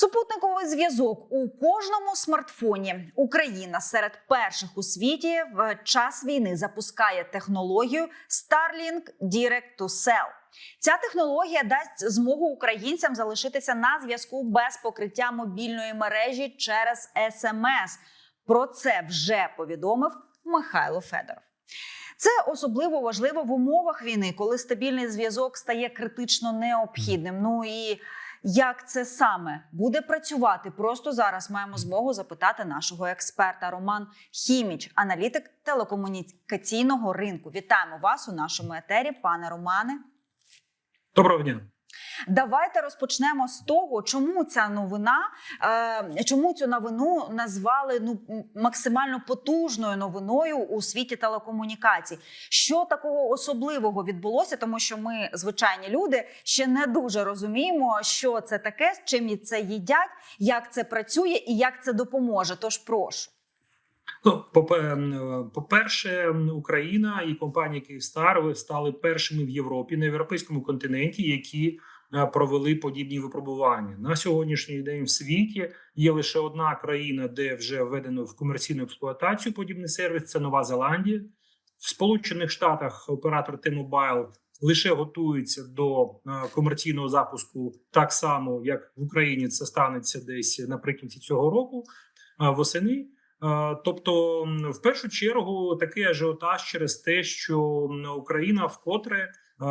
Супутниковий зв'язок у кожному смартфоні. Україна серед перших у світі в час війни запускає технологію Starlink Direct to Cell. Ця технологія дасть змогу українцям залишитися на зв'язку без покриття мобільної мережі через СМС. Про це вже повідомив Михайло Федоров. Це особливо важливо в умовах війни, коли стабільний зв'язок стає критично необхідним. Ну і як це саме буде працювати? Просто зараз маємо змогу запитати нашого експерта Роман Хіміч, аналітик телекомунікаційного ринку. Вітаємо вас у нашому етері, пане Романе. Доброго дня. Давайте розпочнемо з того, чому ця новина, е, чому цю новину назвали ну максимально потужною новиною у світі телекомунікацій. Що такого особливого відбулося, тому що ми, звичайні люди, ще не дуже розуміємо, що це таке, з чим це їдять, як це працює і як це допоможе. Тож прошу. Ну, по-перше, Україна і компанія Київстар стали першими в Європі на європейському континенті, які е, провели подібні випробування на сьогоднішній день. В світі є лише одна країна, де вже введено в комерційну експлуатацію подібний сервіс. Це Нова Зеландія. В Сполучених Штатах оператор T-Mobile лише готується до е, комерційного запуску, так само як в Україні це станеться десь наприкінці цього року, е, восени. Е, Тобто, в першу чергу, такий ажіотаж через те, що Україна вкотре е,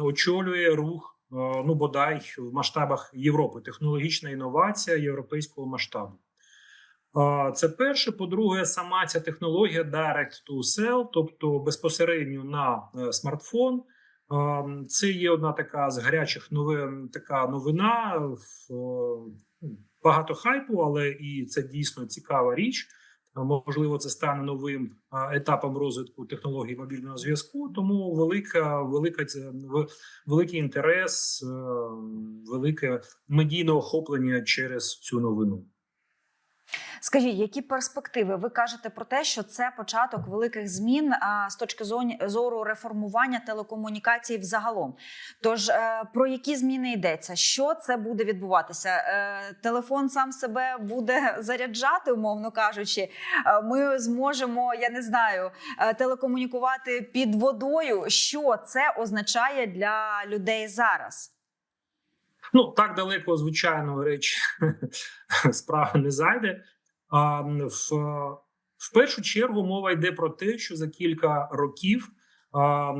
очолює рух, е, ну бодай в масштабах Європи, технологічна інновація європейського масштабу. Це перше. По-друге, сама ця технологія Direct to Cell, тобто безпосередньо на смартфон. Це є одна така з гарячих новин, така новина. Багато хайпу, але і це дійсно цікава річ. Можливо, це стане новим етапом розвитку технологій мобільного зв'язку. Тому велика, велика великий інтерес, е, велике медійне охоплення через цю новину. Скажіть, які перспективи? Ви кажете про те, що це початок великих змін з точки зору реформування телекомунікацій взагалом. Тож е, про які зміни йдеться? Що це буде відбуватися? Е, Телефон сам себе буде заряджати, умовно кажучи. Е, Ми зможемо, я не знаю, телекомунікувати під водою. Що це означає для людей зараз? Ну так далеко, звичайно, реч справа не зайде. А в, в першу чергу мова йде про те, що за кілька років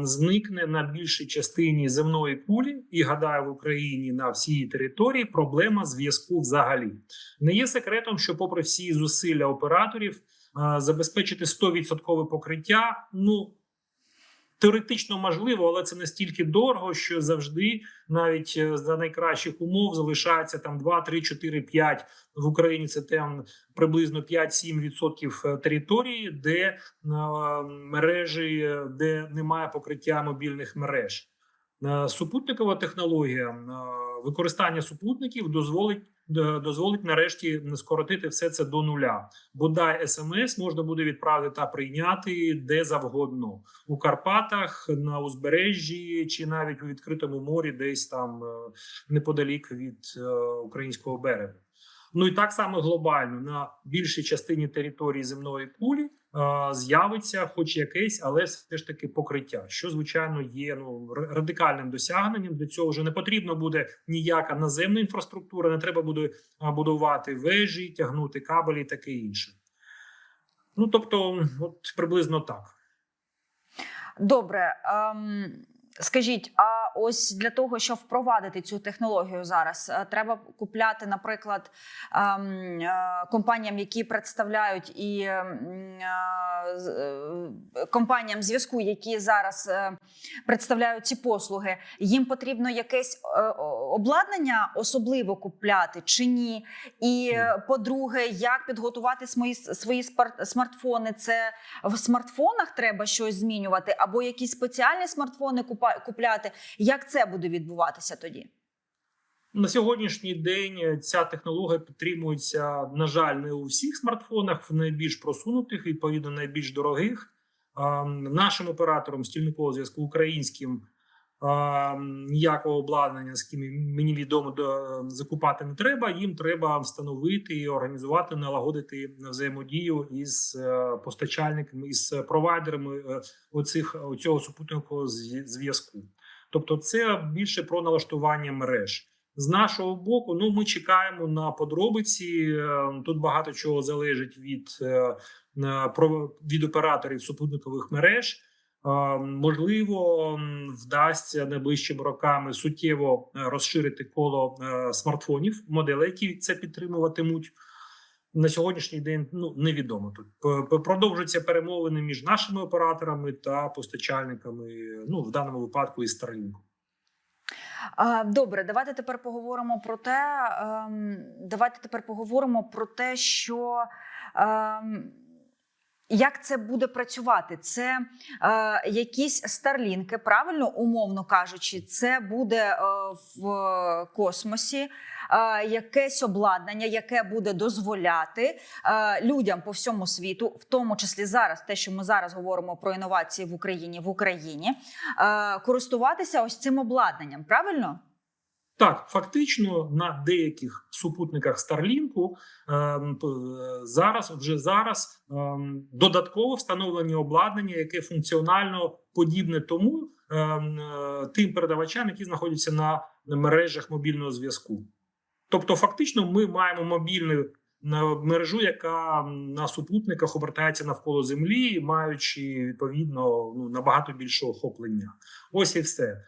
зникне на більшій частині земної кулі, і гадаю, в Україні на всій території проблема зв'язку взагалі не є секретом, що, попри всі зусилля операторів, забезпечити 100% покриття, ну. Теоретично можливо, але це настільки дорого, що завжди, навіть е, за найкращих умов, залишається там 2, 3, 4, 5. В Україні це там приблизно 5-7% території, де е, мережі, е, де немає покриття мобільних мереж. Е, Супутникова технологія е, використання супутників дозволить е, дозволить нарешті скоротити все це до нуля. Бодай смс можна буде відправити та прийняти де завгодно у Карпатах, на узбережжі чи навіть у відкритому морі, десь там е, неподалік від е, українського берега. Ну і так само глобально на більшій частині території земної кулі з'явиться, хоч якесь, але все ж таки покриття, що звичайно є ну радикальним досягненням. Для цього вже не потрібно буде ніяка наземна інфраструктура, не треба буде будувати вежі, тягнути кабелі і таке інше. Ну тобто, от приблизно так. Добре. Ем, скажіть, а ось для того, щоб впровадити цю технологію зараз, е, треба купляти, наприклад, ем, е, компаніям, які представляють і е, компаніям зв'язку, які зараз представляють ці послуги, їм потрібно якесь обладнання особливо купляти чи ні? І по-друге, як підготувати свої, свої смартфони? Це в смартфонах треба щось змінювати, або якісь спеціальні смартфони купа- купляти. Як це буде відбуватися тоді? На сьогоднішній день ця технологія підтримується, на жаль, не у всіх смартфонах, в найбільш просунутих, відповідно, найбільш дорогих. Нашим оператором стільникового зв'язку українським е, ніякого обладнання, з ким мені відомо до закупати не треба. Їм треба встановити і організувати, налагодити взаємодію із е, постачальниками із провайдерами е, оцих оцього супутникового зв'язку. Тобто, це більше про налаштування мереж. З нашого боку, ну ми чекаємо на подробиці. Е, Тут багато чого залежить від, від операторів супутникових мереж. Е, Можливо, вдасться найближчими роками суттєво е, розширити коло е, смартфонів, моделей, які це підтримуватимуть. На сьогоднішній день ну невідомо тут продовжуються перемовини між нашими операторами та постачальниками. Ну в даному випадку і Starlink. Добре, давайте тепер поговоримо про те. ем, Давайте тепер поговоримо про те, що. Як це буде працювати? Це е, якісь старлінки, правильно, умовно кажучи, це буде е, в космосі, е, якесь обладнання, яке буде дозволяти е, людям по всьому світу, в тому числі зараз, те, що ми зараз говоримо про інновації в Україні, в Україні, е, користуватися ось цим обладнанням, правильно? Так, фактично на деяких супутниках Старлінку ем, зараз вже зараз ем, додатково встановлені обладнання, яке функціонально подібне тому ем, е, тим передавачам, які знаходяться на мережах мобільного зв'язку. Тобто, фактично, ми маємо мобільну мережу, яка на супутниках обертається навколо землі, маючи відповідно ну, набагато більше охоплення. Ось і все.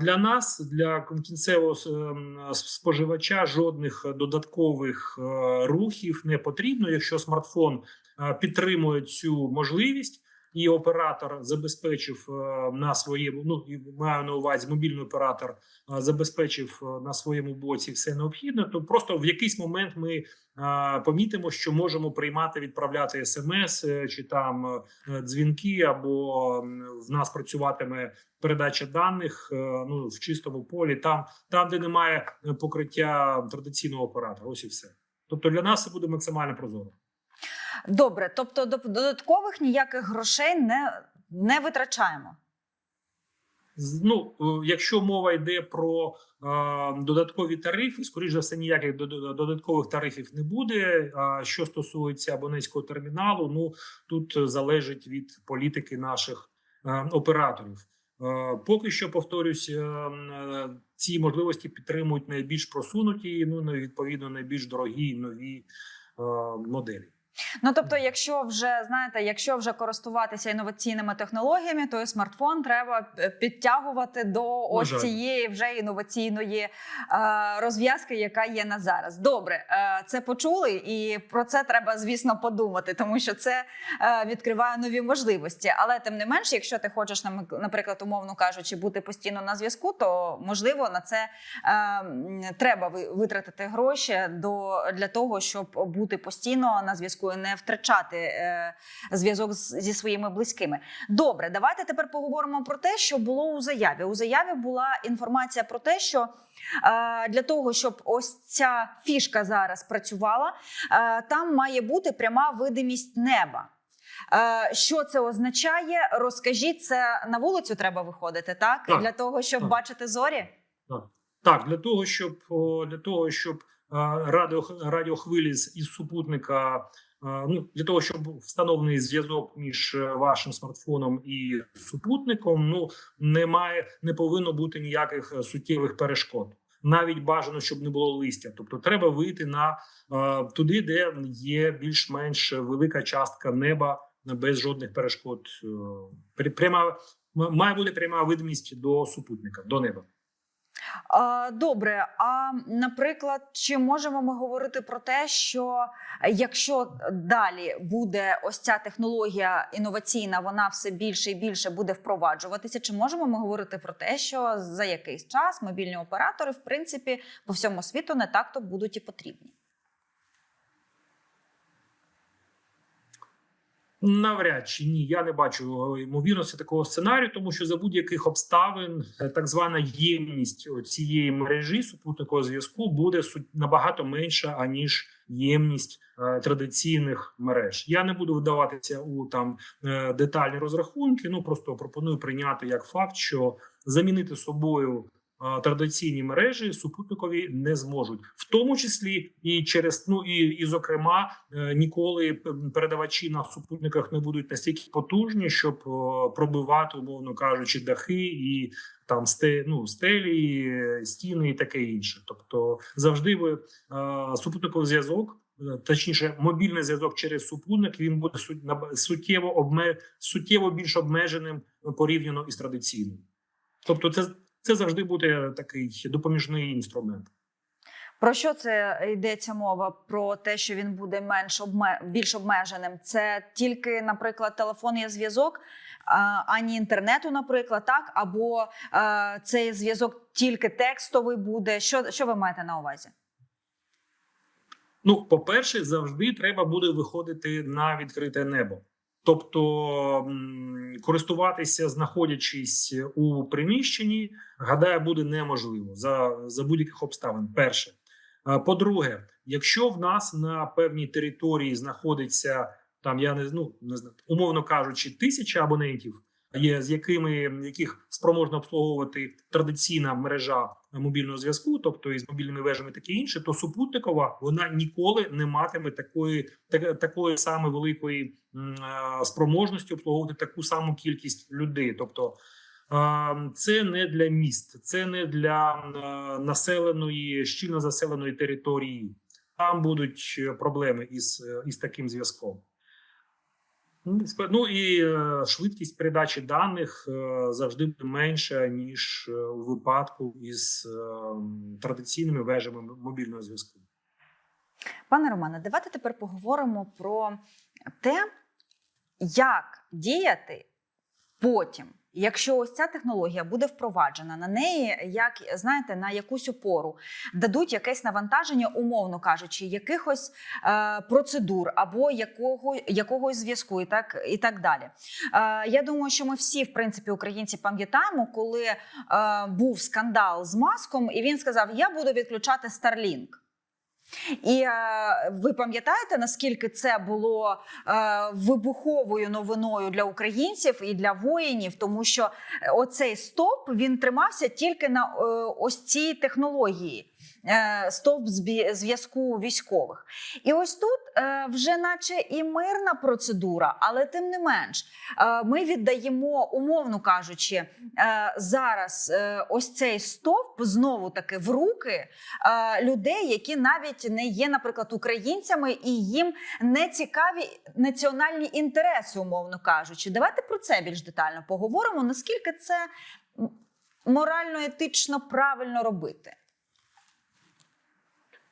Для нас, для кінцевого ем, споживача, жодних додаткових е, рухів не потрібно, якщо смартфон е, підтримує цю можливість. І оператор забезпечив е, на своєму, ну і маю на увазі мобільний оператор е, забезпечив е, на своєму боці все необхідне. То просто в якийсь момент ми помітимо, що можемо приймати, відправляти смс чи там дзвінки, або в нас працюватиме передача даних ну в чистому полі, там, там, де немає покриття традиційного оператора. Ось і все. Тобто для нас це буде максимально прозоро. Добре, тобто до- додаткових ніяких грошей не, не витрачаємо. Ну, е, якщо мова йде про е, додаткові тарифи, скоріш за все, ніяких дод- додаткових тарифів не буде. А що стосується абонентського терміналу, ну тут залежить від політики наших е, операторів. Е, Поки що повторюсь, е, е, ці можливості підтримують найбільш просунуті, ну ну, відповідно найбільш дорогі нові е, моделі. Ну тобто, якщо вже знаєте, якщо вже користуватися інноваційними технологіями, то і смартфон треба е, підтягувати до ось цієї вже інноваційної е, розв'язки, яка є на зараз. Добре, е, це почули, і про це треба, звісно, подумати, тому що це е, відкриває нові можливості. Але тим не менш, якщо ти хочеш наприклад, умовно кажучи, бути постійно на зв'язку, то можливо на це е, треба ви- витратити гроші до для того, щоб бути постійно на зв'язку і не втрачати е, зв'язок з- зі своїми близькими. Добре, давайте тепер поговоримо про те, що було у заяві. У заяві була інформація про те, що е, для того, щоб ось ця фішка зараз працювала, е, там має бути пряма видимість неба. Е, Що це означає? Розкажіть, це на вулицю треба виходити, так? Так, Для того, щоб так. бачити зорі? Так, для того, щоб для того, щоб е, радіо радіохвилі з із супутника, ну для того, щоб встановлений зв'язок між е, вашим смартфоном і супутником, ну немає, не повинно бути ніяких е, суттєвих перешкод. Навіть бажано, щоб не було листя. Тобто, треба вийти на е, туди, де є більш-менш велика частка неба без жодних перешкод. Е, Пряма має бути пряма видимість до супутника, до неба. Добре, а наприклад, чи можемо ми говорити про те, що е, якщо далі буде ось ця технологія інноваційна, вона все більше і більше буде впроваджуватися? Чи можемо ми говорити про те, що за якийсь час мобільні оператори, в принципі, по всьому світу не так то будуть і потрібні? Навряд чи ні, я не бачу ймовірності такого сценарію, тому що за будь-яких обставин е, так звана ємність цієї мережі супутникового зв'язку буде набагато менша аніж ємність е, традиційних мереж. Я не буду вдаватися у там е, детальні розрахунки. Ну просто пропоную прийняти як факт, що замінити собою традиційні мережі супутникові не зможуть, в тому числі і через ну і, і зокрема е, ніколи передавачі на супутниках не будуть настільки потужні, щоб пробивати, умовно кажучи, дахи і там сте, ну, стелі, е, стіни і таке інше. Тобто завжди ви е, супутниковий зв'язок. Точніше, мобільний зв'язок через супутник він буде суттєво обме суттєво більш обмеженим порівняно із традиційним. Тобто, це, це завжди буде такий допоміжний інструмент. Про що це йдеться мова? Про те, що він буде менш обме... більш обмеженим. Це тільки, наприклад, телефонний зв'язок, ані інтернету, наприклад, так або а, цей зв'язок тільки текстовий буде. Що, що ви маєте на увазі? Ну, по-перше, завжди треба буде виходити на відкрите небо. Тобто користуватися, знаходячись у приміщенні, гадаю, буде неможливо за, за будь-яких обставин. Перше. По-друге, якщо в нас на певній території знаходиться там, я не, ну, не знаю, умовно кажучи, тисяча абонентів, є з якими яких спроможна обслуговувати традиційна мережа мобільного зв'язку, тобто із мобільними вежами, таке інше, то супутникова вона ніколи не матиме такої так, такої саме великої спроможності обслуговувати таку саму кількість людей. Тобто це не для міст, це не для населеної щільно заселеної території. Там будуть е, проблеми із, е, із таким зв'язком. Ну, Ну і е, швидкість передачі даних е, завжди буде менша ніж е, у випадку із традиційними вежами мобільного зв'язку. Пане Романе, давайте тепер поговоримо про те, як діяти потім. Якщо ось ця технологія буде впроваджена на неї, як знаєте, на якусь опору дадуть якесь навантаження, умовно кажучи, якихось е, процедур або якого, якогось зв'язку, і так і так далі. Е, я думаю, що ми всі, в принципі, українці пам'ятаємо, коли е, був скандал з маском, і він сказав: Я буду відключати Starlink. І е, ви пам'ятаєте, наскільки це було е, вибуховою новиною для українців і для воїнів, тому що е, оцей стоп він тримався тільки на е, ось цій технології. Е, збі- зв'язку військових, і ось тут е, вже, наче і мирна процедура, але тим не менш, е, ми віддаємо, умовно кажучи, зараз ось цей стоп знову таки в руки людей, які навіть не є, наприклад, українцями, і їм не цікаві національні інтереси, умовно кажучи. Давайте про це більш детально поговоримо. Наскільки це морально етично правильно робити?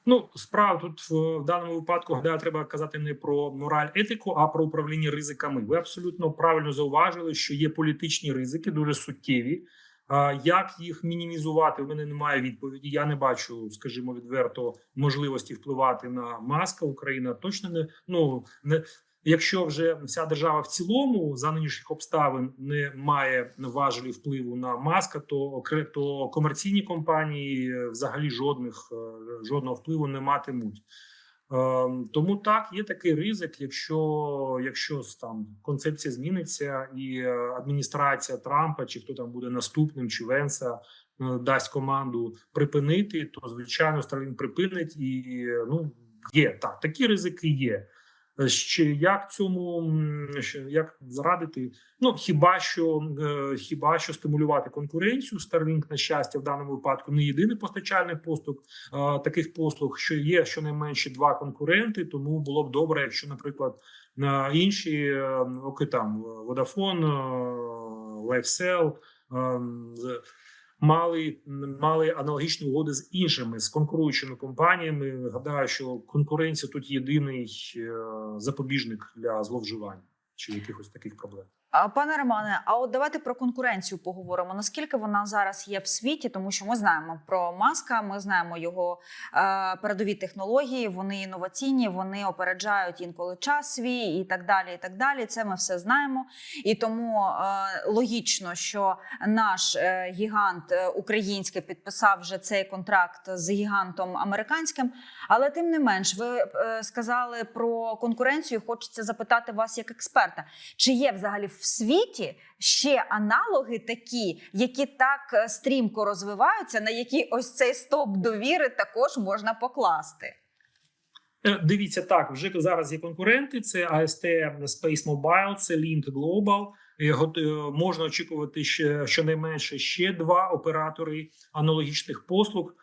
Ну, справа тут в, даному випадку да, треба казати не про мораль етику, а про управління ризиками. Ви абсолютно правильно зауважили, що є політичні ризики, дуже суттєві. Як їх мінімізувати? У мене немає відповіді. Я не бачу, скажімо, відверто можливості впливати на маска. Україна точно не ну не. Якщо вже вся держава в цілому за нинішніх обставин не має важелі впливу на маска, то то комерційні компанії е, взагалі жодних е, жодного впливу не матимуть. Ем, Тому так є такий ризик, якщо якщо там концепція зміниться, і е, адміністрація Трампа, чи хто там буде наступним, чи Венса дасть команду припинити, то звичайно Starlink припинить і ну є так, такі ризики є. Е, як цьому як зарадити? Ну хіба що е, хіба що стимулювати конкуренцію Starlink, на щастя, в даному випадку не єдиний постачальник послуг е, таких послуг, що є щонайменше два конкуренти. Тому було б добре, якщо, наприклад, на інші оки там Vodafone, з- Мали мали аналогічні угоди з іншими з конкуруючими компаніями. Гадаю, що конкуренція тут єдиний е, запобіжник для зловживань чи якихось таких проблем. Пане Романе, а от давайте про конкуренцію поговоримо. Наскільки вона зараз є в світі, тому що ми знаємо про маска, ми знаємо його е, передові технології. Вони інноваційні, вони опереджають інколи час свій і так далі. І так далі. Це ми все знаємо. І тому е, логічно, що наш е, гігант е, український підписав вже цей контракт з гігантом американським. Але тим не менш, ви е, сказали про конкуренцію. Хочеться запитати вас як експерта, чи є взагалі в світі ще аналоги такі, які так е, стрімко розвиваються, на які ось цей стоп довіри також можна покласти? Е, Дивіться так, вже зараз є конкуренти: це AST Space Mobile, це Link Global. Е, Можна очікувати ще щонайменше ще два оператори аналогічних послуг.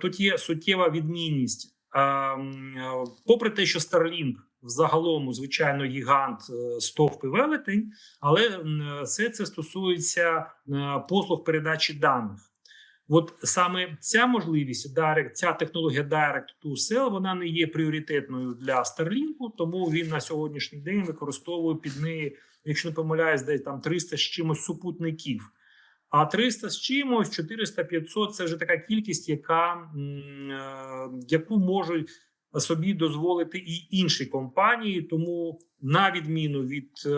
Тут є суттєва відмінність. Е, м, е, Попри те, що Starlink взагалом, звичайно, гігант е, стовпи велетень, але все це стосується е, послуг передачі даних. От саме ця можливість Direct, ця технологія Direct to Cell, вона не є пріоритетною для Starlink, тому він на сьогоднішній день використовує під неї, якщо не помиляюсь, десь там 300 з чимось супутників. А 300 з чимось, 400 500 це вже така кількість, яка е, яку можуть собі дозволити і інші компанії. Тому, на відміну від е,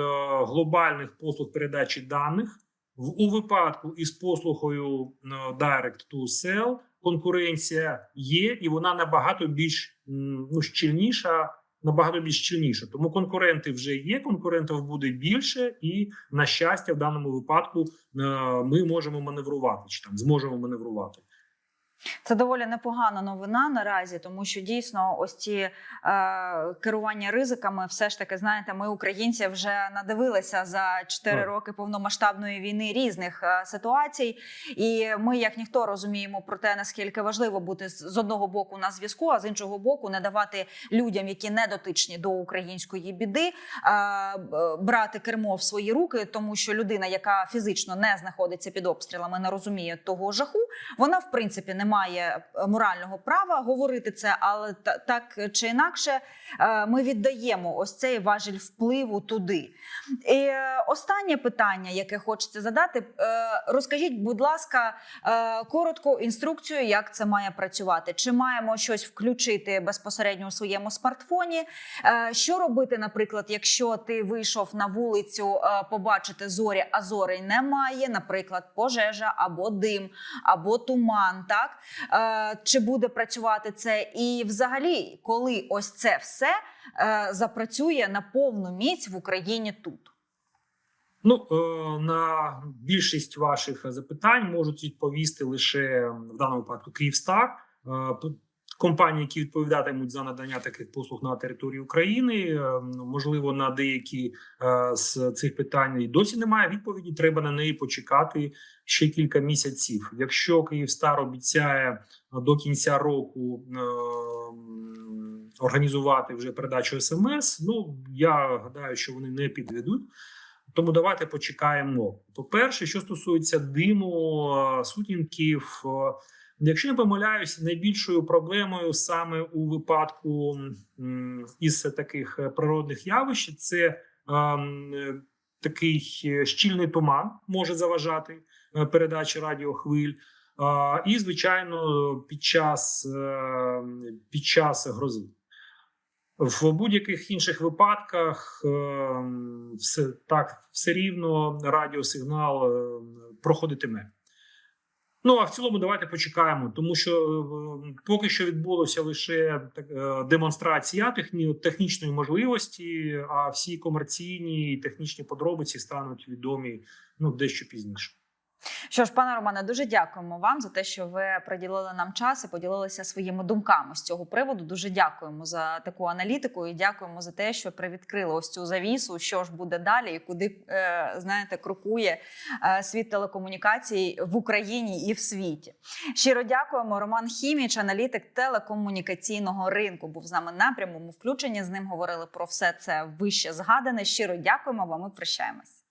глобальних послуг передачі даних, у випадку із послугою е, Direct to Cell конкуренція є, і вона набагато більш ну, щільніша. Набагато більш щільніша. Тому конкуренти вже є. Конкурентів буде більше, і на щастя, в даному випадку е, ми можемо маневрувати чи там зможемо маневрувати. Це доволі непогана новина наразі, тому що дійсно ось ці е, керування ризиками, все ж таки, знаєте, ми, українці, вже надивилися за 4 роки повномасштабної війни різних е, ситуацій. І ми, як ніхто, розуміємо про те, наскільки важливо бути з одного боку на зв'язку, а з іншого боку, не давати людям, які не дотичні до української біди, е, брати кермо в свої руки, тому що людина, яка фізично не знаходиться під обстрілами, не розуміє того жаху, вона в принципі не має е, морального права говорити це, але так чи інакше е, ми віддаємо ось цей важіль впливу туди. І е, останнє питання, яке хочеться задати, розкажіть, будь ласка, коротко інструкцію, як це має працювати. Чи маємо щось включити безпосередньо у своєму смартфоні? Що робити, наприклад, якщо ти вийшов на вулицю побачити зорі, а зорей немає, наприклад, пожежа або дим, або туман, так чи буде працювати це? І взагалі, коли ось це все е, запрацює на повну міць в Україні тут? Ну е, на більшість ваших запитань можуть відповісти лише в даному випадку Київстар, компанії, які відповідатимуть за надання таких послуг на території України. Е, Можливо, на деякі е, з цих питань досі немає відповіді. Треба на неї почекати ще кілька місяців. Якщо Київстар обіцяє до кінця року е, організувати вже передачу смс, ну я гадаю, що вони не підведуть. Тому давайте почекаємо. По-перше, що стосується диму, сутінків, якщо не помиляюсь, найбільшою проблемою саме у випадку із таких е, природних явищ це ем, е, такий е, щільний туман може заважати е, передачі радіохвиль. Е, І, звичайно, під час, е, під час грози. В будь-яких інших випадках е, все так все рівно радіосигнал е, проходитиме. Ну а в цілому, давайте почекаємо, тому що е, поки що відбулося лише е, демонстрація техні, технічної можливості, а всі комерційні і технічні подробиці стануть відомі ну дещо пізніше. Що ж, пане Романе, дуже дякуємо вам за те, що ви приділили нам час і поділилися своїми думками з цього приводу. Дуже дякуємо за таку аналітику і дякуємо за те, що привідкрили ось цю завісу, що ж буде далі, і куди е, знаєте, крокує е, світ телекомунікацій в Україні і в світі. Щиро дякуємо. Роман Хіміч, аналітик телекомунікаційного ринку, був з нами на прямому включенні. З ним говорили про все це вище згадане. Щиро дякуємо вам. і прощаємось.